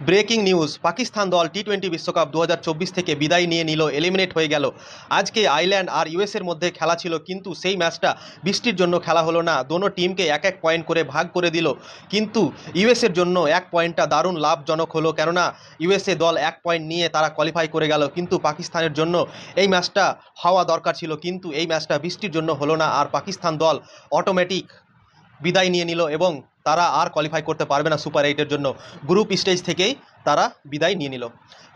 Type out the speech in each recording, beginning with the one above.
Breaking news, Pakistan দল T twenty বিশ্বকাপ দু হাজার চব্বিশ থেকে বিদায় নিয়ে নিল এলিমিনেট হয়ে গেল। আজকে আইল্যান্ড আর ইউএসের মধ্যে খেলা ছিল, কিন্তু সেই ম্যাচটা বৃষ্টির জন্য খেলা হলো না। দোনো টিমকে এক এক পয়েন্ট করে ভাগ করে দিল। কিন্তু ইউএসের জন্য এক পয়েন্টটা দারুণ লাভজনক হলো, কেননা ইউএসএ দল এক পয়েন্ট নিয়ে তারা কোয়ালিফাই করে গেল। কিন্তু পাকিস্তানের জন্য এই ম্যাচটা হওয়া দরকার ছিল, কিন্তু এই ম্যাচটা বৃষ্টির জন্য হলো না। আর পাকিস্তান দল অটোমেটিক বিদায় নিয়ে নিল এবং তারা আর কোয়ালিফাই করতে পারবে না সুপার এইটের জন্য। গ্রুপ স্টেজ থেকেই তারা বিদায় নিয়ে নিল।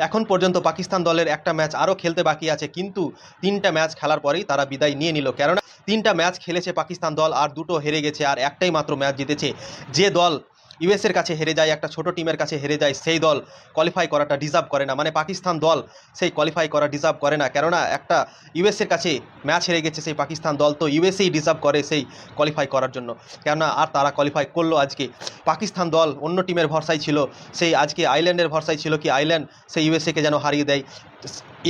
এখন পর্যন্ত পাকিস্তান দলের একটা ম্যাচ আরও খেলতে বাকি আছে, কিন্তু তিনটা ম্যাচ খেলার পরেই তারা বিদায় নিয়ে নিল। কেননা তিনটা ম্যাচ খেলেছে পাকিস্তান দল আর দুটো হেরে গেছে, আর একটাই মাত্র ম্যাচ জিতেছে। যে দল ইউএসের কাছে হেরে যায়, একটা ছোট টিমের কাছে হেরে যায়, সেই দল কোয়ালিফাই করাটা ডিজার্ভ করে না। মানে পাকিস্তান দল সেই কোয়ালিফাই করা ডিজার্ভ করে না। কেননা একটা ইউএসের কাছে ম্যাচ হেরে গেছে সেই পাকিস্তান দল, তো ইউএসএই ডিজার্ভ করে সেই কোয়ালিফাই করার জন্য। কেননা আর তারা কোয়ালিফাই করল আজকে। পাকিস্তান দল অন্য টিমের ভরসায় ছিল, সেই আজকে আইল্যান্ডের ভরসায় ছিল কি আইল্যান্ড সেই ইউএসএকে যেন হারিয়ে দেয়।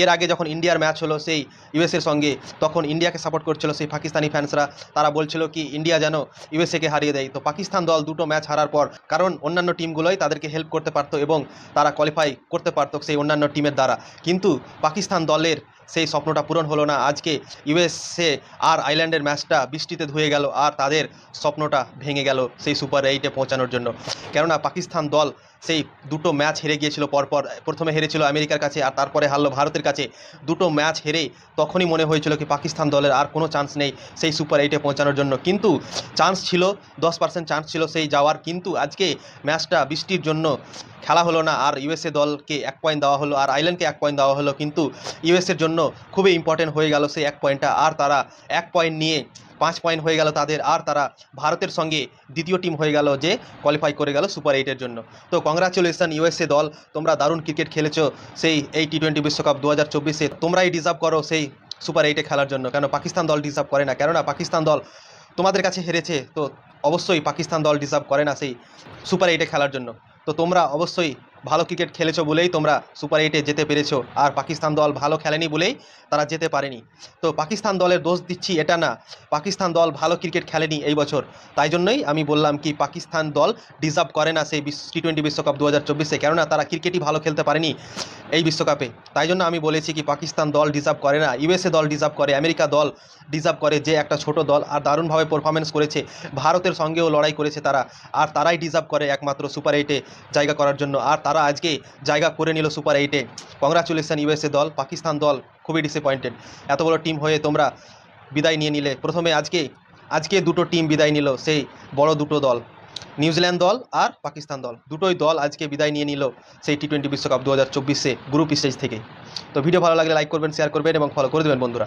এর আগে যখন ইন্ডিয়ার ম্যাচ হলো, সেই ইউএসএর সঙ্গে তখন ইন্ডিয়াকে সাপোর্ট করছিল সেই পাকিস্তানি ফ্যান্সরা তারা বলছিল কি, ইন্ডিয়া যেন ইউএসএকে হারিয়ে দেয়। তো পাকিস্তান দল দুটো ম্যাচ হারার পর, কারণ অন্যান্য টিমগুলোই তাদেরকে হেল্প করতে পারতো এবং তারা কোয়ালিফাই করতে পারত সেই অন্যান্য টিমের দ্বারা। কিন্তু পাকিস্তান দলের সেই স্বপ্নটা পূরণ হলো না। আজকে ইউএসএ আর আইল্যান্ডের ম্যাচটা বৃষ্টিতে ধুয়ে গেল আর তাদের স্বপ্নটা ভেঙে গেল সেই সুপার এইটে পৌঁছানোর জন্য। কেননা পাকিস্তান দল সেই দুটো ম্যাচ হেরে গিয়েছিল পরপর। প্রথমে হেরেছিল আমেরিকার কাছে আর তারপরে হারলো ভারতের কাছে। দুটো ম্যাচ হেরে তখনই মনে হয়েছিল কি পাকিস্তান দলের আর কোনো চান্স নেই সেই সুপার এইটে পৌঁছানোর জন্য। কিন্তু চান্স ছিল, দশ পার্সেন্ট চান্স ছিল সেই যাওয়ার। কিন্তু আজকে ম্যাচটা বৃষ্টির জন্য খেলা হলো না, আর ইউএসএ দলকে এক পয়েন্ট দেওয়া হলো, আর আইল্যান্ডকে এক পয়েন্ট দেওয়া হলো, কিন্তু ইউএসএর জন্য খুবই ইম্পর্টেন্ট হয়ে গেল সেই এক পয়েন্টটা আর তারা এক পয়েন্ট নিয়ে পাঁচ পয়েন্ট হয়ে গেল তাদের, আর তারা ভারতের সঙ্গে দ্বিতীয় টিম হয়ে গেল যে কোয়ালিফাই করে গেল সুপার এইটের জন্য। তো কংগ্রাচুলেশন ইউএসএ দল, তোমরা দারুণ ক্রিকেট খেলেছো সেই এই টি টোয়েন্টি বিশ্বকাপ দু হাজার চব্বিশে, তোমরাই ডিজার্ভ করো সেই সুপার এইটে খেলার জন্য, কেন পাকিস্তান দল ডিজার্ভ করে না? কেননা পাকিস্তান দল তোমাদের কাছে হেরেছে, তো অবশ্যই পাকিস্তান দল ডিজার্ভ করে না সেই সুপার এইটে খেলার জন্য। তো তোমরা অবশ্যই ভালো ক্রিকেট খেলেছো বলেই তোমরা সুপার এইটে যেতে পেরেছ। আর পাকিস্তান দল ভালো খেলেনি বলেই তারা যেতে পারেনি। তো পাকিস্তান দলের দোষ দিচ্ছি এটা না। পাকিস্তান দল ভালো ক্রিকেট খেলেনি এই বছর। তাই জন্যই আমি বললাম কি, পাকিস্তান দল ডিজার্ভ করে না সেই টি টোয়েন্টি বিশ্বকাপ দু হাজার চব্বিশে। কেননা তারা ক্রিকেটই ভালো খেলতে পারেনি। এই বিশ্বকাপে। তাই জন্য আমি বলেছি কি, পাকিস্তান দল ডিজার্ভ করে না ইউএসএ দল ডিজার্ভ করে, আমেরিকা দল ডিজার্ভ করে যে একটা ছোট দল, আর দারুণভাবে পারফরমেন্স করেছে, ভারতের সঙ্গেও লড়াই করেছে তারা, আর তারাই ডিজার্ভ করে একমাত্র সুপার এইটে জায়গা করার জন্য, আর তারা আজকে জায়গা করে নিল সুপার এইটে কংগ্রাচুলেশন ইউএসএ দল, পাকিস্তান দল খুবই ডিসঅ্যাপয়েন্টেড এত বড় টিম হয়ে তোমরা বিদায় নিয়ে নিলে। প্রথমে আজকে আজকে দুটো টিম বিদায় নিল, সেই বড় দুটো দল। নিউজিল্যান্ড দল আর পাকিস্তান দল। দুটোই দল আজকে বিদায় নিয়ে নিল সেই টি টোয়েন্টি বিশ্বকাপ দু হাজার চব্বিশে গ্রুপ স্টেজ থেকে। তো ভিডিও ভালো লাগলে লাইক করবেন শেয়ার করবেন এবং ফলো করে দেবেন বন্ধুরা।